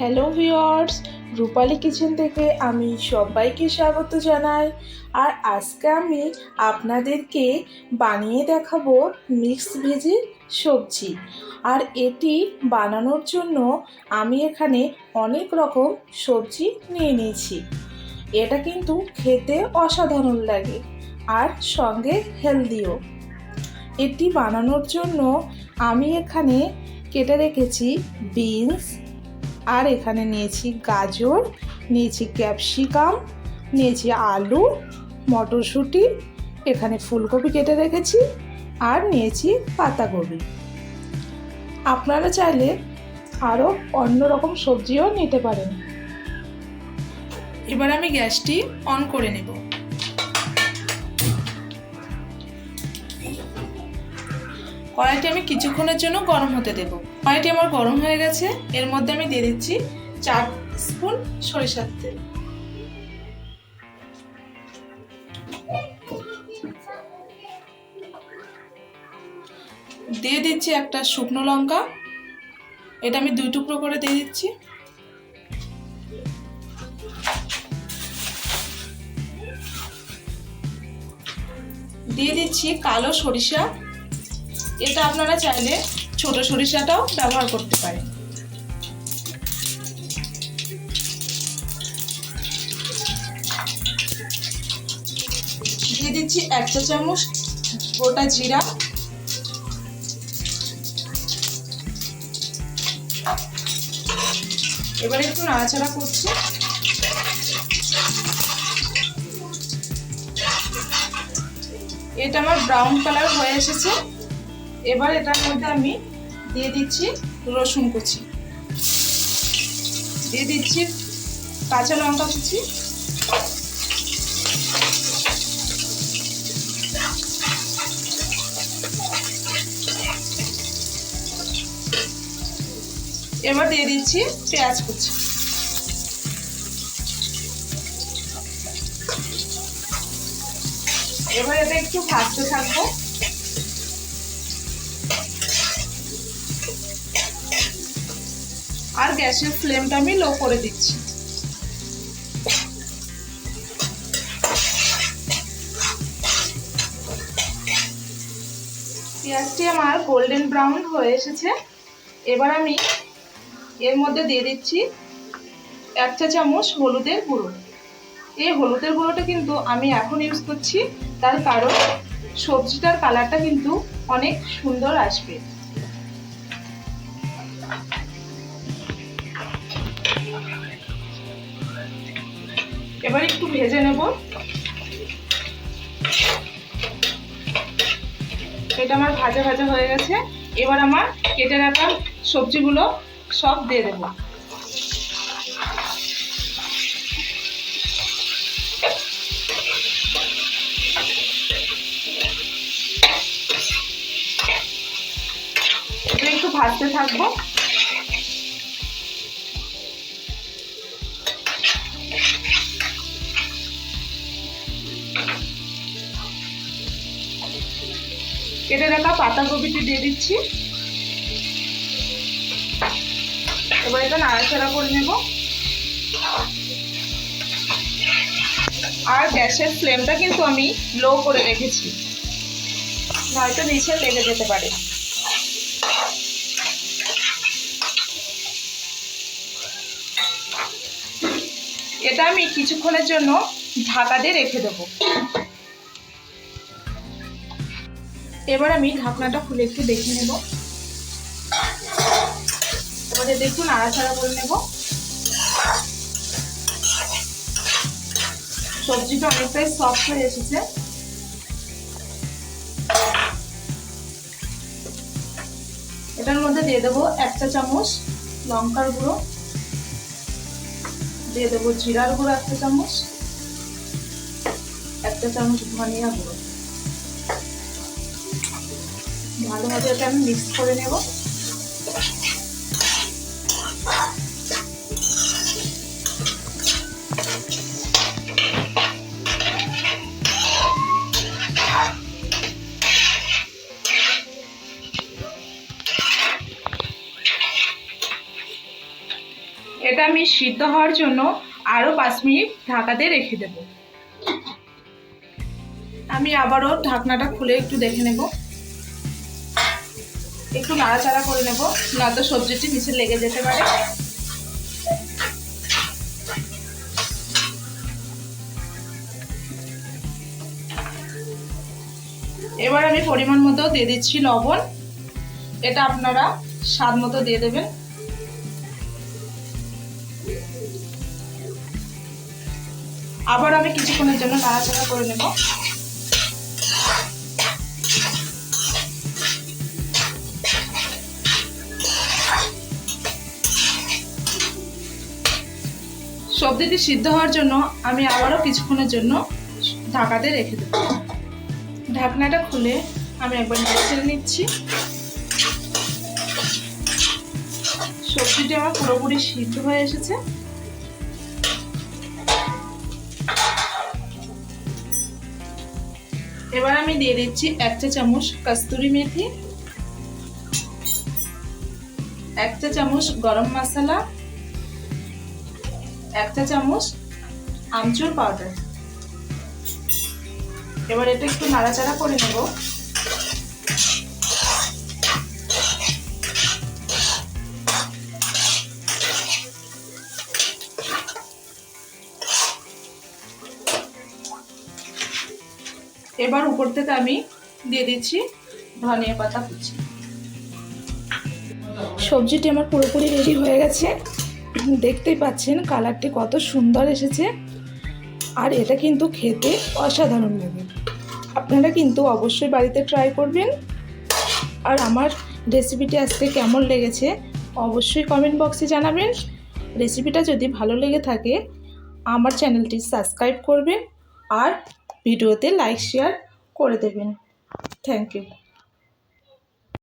Hello viewers রূপালী kitchen থেকে আমি সবাইকে স্বাগত জানাই। আর আজকে আমি আপনাদেরকে বানিয়ে দেখাবো মিক্স ভেজের সবজি। আর এটি বানানোর জন্য আমি এখানে অনেক রকম সবজি নিয়ে নিয়েছি। এটা কিন্তু খেতে অসাধারণ লাগে আর সঙ্গে হেলদিও। এটি বানানোর জন্য আমি এখানে কেটে রেখেছি বিনস আর এখানে নিয়েছি গাজর, নিয়েছি ক্যাপসিকাম, নিয়েছি আলু, মটরশুঁটি, এখানে ফুলকপি কেটে রেখেছি আর নিয়েছি পাতাকপি। আপনারা চাইলে আরও অন্য রকম সবজিও নিতে পারেন। এবার আমি গ্যাসটি অন করে নেব। কড়াইটি আমি কিছুক্ষণের জন্য গরম হতে দেব। কড়াইটি আমার গরম হয়ে গেছে। এর মধ্যে আমি দিয়ে দিচ্ছি চার স্পুন সরিষার তেল। দিয়ে দিচ্ছি একটা শুকনো লঙ্কা। এটা আমি দুই টুকরো করে দিয়ে দিচ্ছি। দিয়ে দিচ্ছি কালো সরিষা। এটা আপনারা চাইলে ছোট সরিষাটাও ব্যবহার করতে পারেন দিয়ে দিচ্ছি এক চা চামচ গোটা জিরা। এবার একটু নাড়াচাড়া করছি। এটা আমার ব্রাউন কালার হয়ে এসেছে। এবার এটার মধ্যে আমি দিয়ে দিচ্ছি রসুন কুচি। দিয়ে দিচ্ছি কাঁচা লঙ্কা কুচি। এবার দিয়ে দিচ্ছি পেঁয়াজ কুচি। এবার এটা একটু ভাজতে থাকব। গ্যাসের ফ্লেমটা আমি লো করে দিচ্ছি। পেঁয়াজটি আমার গোল্ডেন ব্রাউন হয়ে এসেছে। এবার আমি এর মধ্যে দিয়ে দিচ্ছি এক চা চামচ হলুদের গুঁড়ো। এই হলুদের গুঁড়োটা কিন্তু আমি এখন ইউজ করছি, তার কারণ সবজিটার কালারটা কিন্তু অনেক সুন্দর আসবে। এবার একটু ভেজে নেব। এটা আমার ভাজা ভাজা হয়ে গেছে। এবার আমার কেটে রাখা সবজিগুলো সব দিয়ে দেবো। একটু ভাজতে থাকব। কেটে রাখা পাতাকপিটি দিয়ে দিচ্ছি। এবার এটা নাড়াচাড়া করে নেব। আর গ্যাসের ফ্লেমটা কিন্তু আমি লো করে রেখেছি। নয়তো নিচে লেগে যেতে পারে। এটা আমি কিছুক্ষণের জন্য ঢাকা দিয়ে রেখে দেবো। এবার আমি ঢাকনাটা খুলে একটু দেখে নেব। এবারে দেখুন আড়াছাড়া করে নেব। সবজিটা অনেকটাই সফট হয়ে এসেছে। এটার মধ্যে দিয়ে দেবো এক চা চামচ লঙ্কার গুঁড়ো। দিয়ে দেবো জিরার গুঁড়ো একটা চামচ। একটা চামচ ধনিয়া গুঁড়ো। ভালোভাবে এটা আমি মিক্স করে নেব। এটা আমি সিদ্ধ হওয়ার জন্য আরও পাঁচ মিনিট ঢাকাতে রেখে দেব। আমি আবারও ঢাকনাটা খুলে একটু দেখে নেব। একটু নাড়াচাড়া করে নেব, না তো সবজিটি নিচে লেগে যেতে পারে। এবার আমি পরিমাণ মতো দিয়ে দিচ্ছি লবণ। এটা আপনারা স্বাদ মতো দিয়ে দেবেন। আবার আমি কিছুক্ষণের জন্য নাড়াচাড়া করে নেব। সবজিটি সিদ্ধ হওয়ার জন্য আমি আবারও কিছুক্ষণের জন্য ঢাকাতে রেখে দেব। ঢাকনাটা খুলে আমি একবার ছেড়ে নিচ্ছি। সবজিটি আমার পুরোপুরি সিদ্ধ হয়ে এসেছে। এবার আমি দিয়ে দিচ্ছি এক চা চামচ কস্তুরি মেথি, এক চা চামচ গরম মশলা এক চা চামচ আমচুর পাউডার এবার এটা একটু নাড়াচাড়া করে নেব। এবার উপর থেকে আমি দিয়ে দিচ্ছি ধনিয়া পাতা কুচি। সবজিটি আমার পুরোপুরি রেডি হয়ে গেছে। দেখতেই পাচ্ছেন কালারটি কত সুন্দর এসেছে। আর এটা কিন্তু খেতে অসাধারণ লাগে। আপনারা কিন্তু অবশ্যই বাড়িতে ট্রাই করবেন। আর আমার রেসিপিটি আজকে কেমন লেগেছে অবশ্যই কমেন্ট বক্সে জানাবেন। রেসিপিটা যদি ভালো লেগে থাকে, আমার চ্যানেলটি সাবস্ক্রাইব করবেন আর ভিডিওতে লাইক শেয়ার করে দেবেন। Thank you